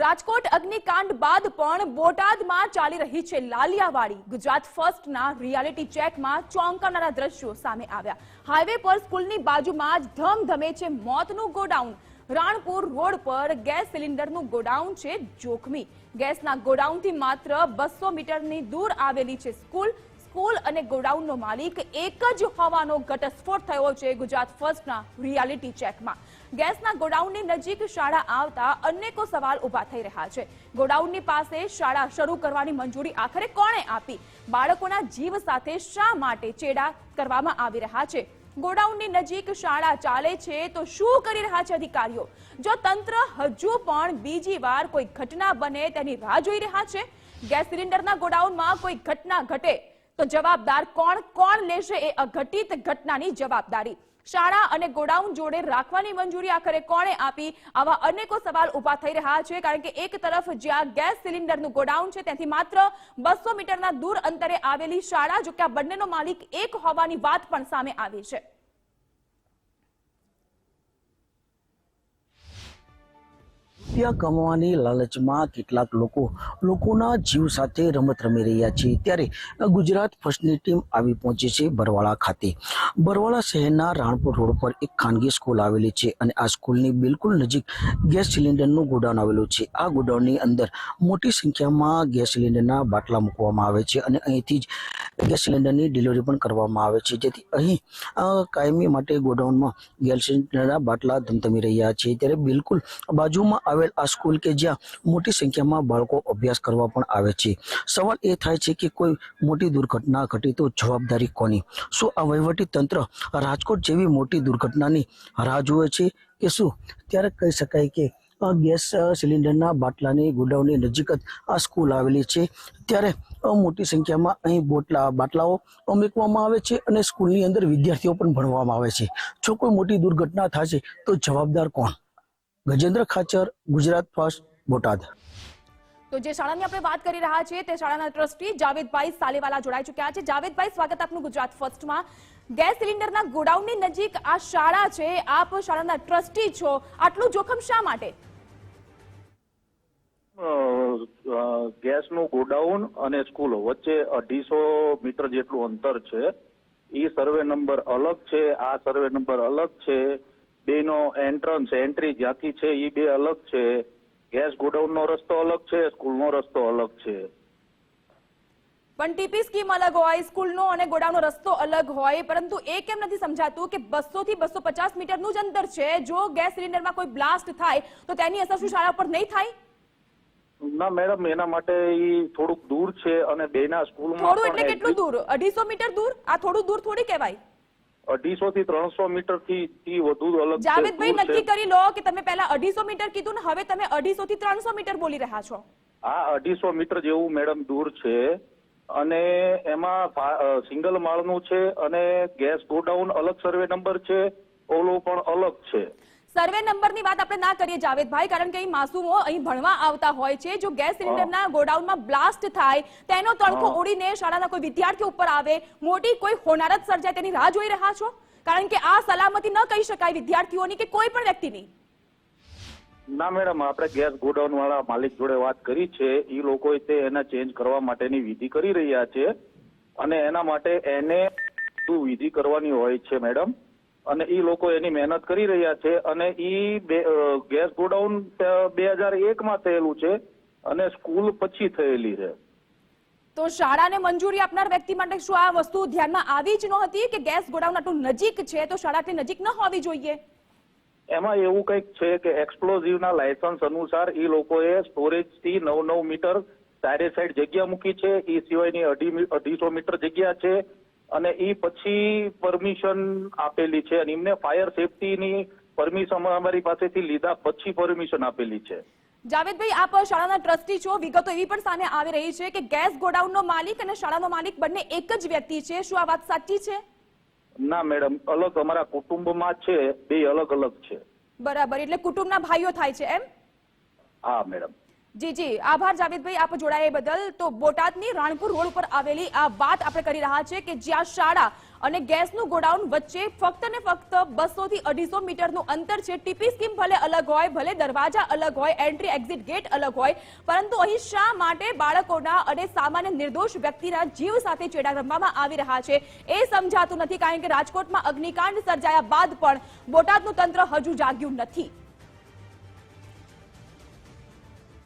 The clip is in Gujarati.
રાજકોટ અગ્નિકાંડ બાદ પણ બોટાદમાં ચાલી રહી છે લાલિયાવાડી. ગુજરાત ફર્સ્ટના રિયાલિટી ચેકમાં ચોંકાવનારા દ્રશ્યો સામે આવ્યા. હાઈવે પર સ્કૂલની બાજુમાં જ ધમધમે છે મોતનું ગોડાઉન. રાણપુર રોડ પર ગેસ સિલિન્ડરનું ગોડાઉન છે જોખમી. ગેસના ગોડાઉનથી માત્ર બસો મીટરની દૂર આવેલી છે સ્કૂલ. સ્કૂલ અને ગોડાઉનનો માલિક એક જ હોવાનો ઘટસ્ફોટ થયો છે ગુજરાત ફર્સ્ટના રિયાલિટી ચેકમાં. ગેસના ગોડાઉનની નજીક શાળા આવતા અનેકો સવાલ ઊભા થઈ રહ્યા છે. ગોડાઉનની પાસે શાળા શરૂ કરવાની મંજૂરી આખરે કોણે આપી? બાળકોના જીવ સાથે શા માટે ચેડા કરવામાં આવી રહ્યા છે? ગોડાઉનની નજીક શાળા ચાલે છે તો શું કરી રહ્યા છે અધિકારીઓ? જો તંત્ર હજુ પણ બીજી વાર કોઈ ઘટના બને તેની રાહ જોઈ રહ્યા છે? ગેસ સિલિન્ડરના ગોડાઉનમાં કોઈ ઘટના ઘટે? તો જવાબદાર કોણ કોણ લેશે એ અઘટિત ઘટનાની જવાબદારી? શાળા અને ગોડાઉન જોડે રાખવાની મંજૂરી આખરે કોણે આપી? આવા અનેકો સવાલ ઊભા થઈ રહ્યા છે, કારણ કે એક તરફ જ્યાં ગેસ સિલિન્ડરનું ગોડાઉન છે, ત્યાંથી માત્ર બસો મીટરના દૂર અંતરે આવેલી શાળા જો કે આ બંનેનો માલિક એક હોવાની વાત પણ સામે આવી છે. રૂપિયા કમાવાની લાલચમાં કેટલાક લોકો લોકોના જીવ સાથે રમત રમી રહ્યા છે. ત્યારે ગુજરાત ફર્સ્ટની ટીમ આવી પહોંચી છે બરવાળા ખાતે. બરવાળા શહેરના રાણપુર રોડ પર એક ખાનગી સ્કૂલ આવેલી છે અને આ સ્કૂલની બિલકુલ નજીક ગેસ સિલિન્ડરનું ગોડાઉન આવેલું છે. આ ગોડાઉનની અંદર મોટી સંખ્યામાં ગેસ સિલિન્ડરના બાટલા મૂકવામાં આવે છે અને અહીંથી જ ગેસ સિલિન્ડરની ડિલિવરી પણ કરવામાં આવે છે. જેથી અહીં કાયમી માટે ગોડાઉનમાં ગેસ સિલિન્ડરના બાટલા ધમધમી રહ્યા છે. ત્યારે બિલકુલ બાજુમાં આવેલ આ સ્કૂલ કે જ્યાં મોટી સંખ્યામાં બાળકો અભ્યાસ કરવા પણ આવે છે. સવાલ એ થાય છે કે કોઈ મોટી દુર્ઘટના ઘટી તો જવાબદારી કોની? શું આ વહીવટી તંત્ર રાજકોટ જેવી મોટી દુર્ઘટનાની રાહ જુએ છે કે શું? ત્યારે કહી શકાય કે ગેસ સિલિન્ડરના બાટલાની ગોડાઉનની નજીક જ આ સ્કૂલ આવેલી છે. ત્યારે મોટી સંખ્યામાં અહીં બોટલા, બાટલાઓ મૂકવામાં આવે છે અને સ્કૂલની અંદર વિદ્યાર્થીઓ પણ ભણવામાં આવે છે. જો કોઈ મોટી દુર્ઘટના થશે, તો જવાબદાર કોણ? ગજેન્દ્ર ખાચર, ગુજરાત ફર્સ્ટ બોટાદ. તો જે શાળાની આપણે વાત કરી રહ્યા છીએ, તે શાળાના ટ્રસ્ટી જાવેદભાઈ સાલેવાલા જોડાઈ ચૂક્યા છે. જાવેદભાઈ, સ્વાગત આપનું ગુજરાત ફર્સ્ટમાં. ગેસ સિલિન્ડરના ગોડાઉનની નજીક આ શાળા છે. આપ શાળાના ટ્રસ્ટી છો. આટલું જોખમ શા માટે? ગેસનું ગોડાઉન અને સ્કૂલ વચ્ચે અઢીસો મીટર જેટલું અંતર છે. એ સર્વે નંબર અલગ છે, આ સર્વે નંબર અલગ છે. બેનો એન્ટ્રન્સ, એન્ટ્રી જ્યાંથી છે એ બે અલગ છે. ગેસ ગોડાઉનનો રસ્તો અલગ છે, સ્કૂલનો રસ્તો અલગ છે. પણ ટીપી સ્કીમ અલગ હોય, સ્કૂલનો અને ગોડાઉનનો રસ્તો અલગ હોય, પરંતુ એ કેમ નથી સમજાતું કે બસો થી બસો પચાસ મીટરનું જ અંતર છે? જો ગેસ સિલિન્ડરમાં કોઈ બ્લાસ્ટ થાય, તો તેની અસર શું શાળા પર નહીં થાય? ના મેડમ એના માટે ઈ થોડુંક દૂર છે અને બેના સ્કૂલમાં થોડું એટલે કેટલું દૂર? અઢીસો મીટર દૂર? આ થોડું દૂર થોડી કહેવાય. અઢીસો થી ત્રણસો મીટરથી વધુ અલગ જાવેદભાઈ નક્કી કરી લો કે તમે પહેલા અઢીસો મીટર કીધું ને હવે તમે અઢીસો થી ત્રણસો મીટર બોલી રહ્યા છો. આ અઢીસો મીટર જેવું મેડમ દૂર છે અને એમાં સિંગલ માળનું છે અને ગેસ ગોડાઉન અલગ સર્વે નંબર છે ઓલો પણ અલગ છે. સર્વે નંબરની વાત આપણે ના કરીએ જાવેદભાઈ કારણ કે અહીં માસૂમો અહીં ભણવા આવતા હોય છે. જો ગેસ સિલિન્ડરના ગોડાઉનમાં બ્લાસ્ટ થાય તેનો તડકો. ઉડીને શાળાના કોઈ વિદ્યાર્થીઓ ઉપર આવે મોટી કોઈ હોનારત સર્જાય તેની રાહ જોઈ રહ્યા છો? કારણ કે આ સલામતી ન કહી શકાય વિદ્યાર્થીઓની કે કોઈ પણ વ્યક્તિની. ના મેડમ આપણે ગેસ ગોડાઉન વાળા માલિક જોડે વાત કરી છે. એ લોકો તે એના ચેન્જ કરવા માટેની વિધિ કરી રહ્યા છે. અને એના માટે એને શું વિધિ કરવાની હોય છે મેડમ. અને એ લોકો એની મહેનત કરી રહ્યા છે અને એ ગેસ ગોડાઉન બે હજાર એકમાં થયેલું છે અને સ્કૂલ પછી થયેલી છે. તો શાળાને મંજૂરી આપનાર વ્યક્તિ માટે શું આ વસ્તુ ધ્યાનમાં આવી જ નહોતી કે ગેસ ગોડાઉન આટલું નજીક છે તો શાળા નજીક ન હોવી જોઈએ? એમાં એવું કંઈક છે કે એક્સપ્લોઝિવના લાયસન્સ અનુસાર એ લોકોએ સ્ટોરેજથી નવ નવ મીટર ચારે સાઈડ જગ્યા મૂકી છે. એ સિવાયની અઢી અઢીસો મીટર જગ્યા છે. અને એ પછી પરમિશન આપેલી છે અને એમને ફાયર સેફટીની પરમિશન અમારી પાસેથી લીધા પછી પરમિશન આપેલી છે. જાવેદભાઈ આપ શાળાના ટ્રસ્ટી છો વિગતો એવી પણ સામે આવી રહી છે કે ગેસ ગોડાઉનનો માલિક અને શાળાનો માલિક બંને એક જ વ્યક્તિ છે. શું આ વાત સાચી છે? ના મેડમ અલગ અમારા કુટુંબમાં છે બે અલગ અલગ છે. બરાબર એટલે કુટુંબના ભાઈઓ થાય છે એમ? હા મેડમ. જી જી. આભાર, જાવેદભાઈ, આપ જોડાયા બદલ. તો બોટાદની રાણપુર રોડ ઉપર આવેલી આ વાત આપણે કરી રહ્યા છે કે જ્યાં શાળા અને ગેસનું ગોડાઉન વચ્ચે ફક્ત ને ફક્ત બસો થી અઢીસો મીટરનું અંતર છે. ટીપી સ્કીમ ભલે અલગ હોય, ભલે દરવાજા અલગ હોય, એન્ટ્રી એક્ઝિટ ગેટ અલગ હોય, પરંતુ અહીં શા માટે બાળકોના અને સામાન્ય નિર્દોષ વ્યક્તિના જીવ સાથે ચેડા રમવામાં આવી રહ્યા છે એ સમજાતું નથી, કારણ કે રાજકોટમાં અગ્નિકાંડ સર્જાયા બાદ પણ બોટાદનું તંત્ર હજુ જાગ્યું નથી.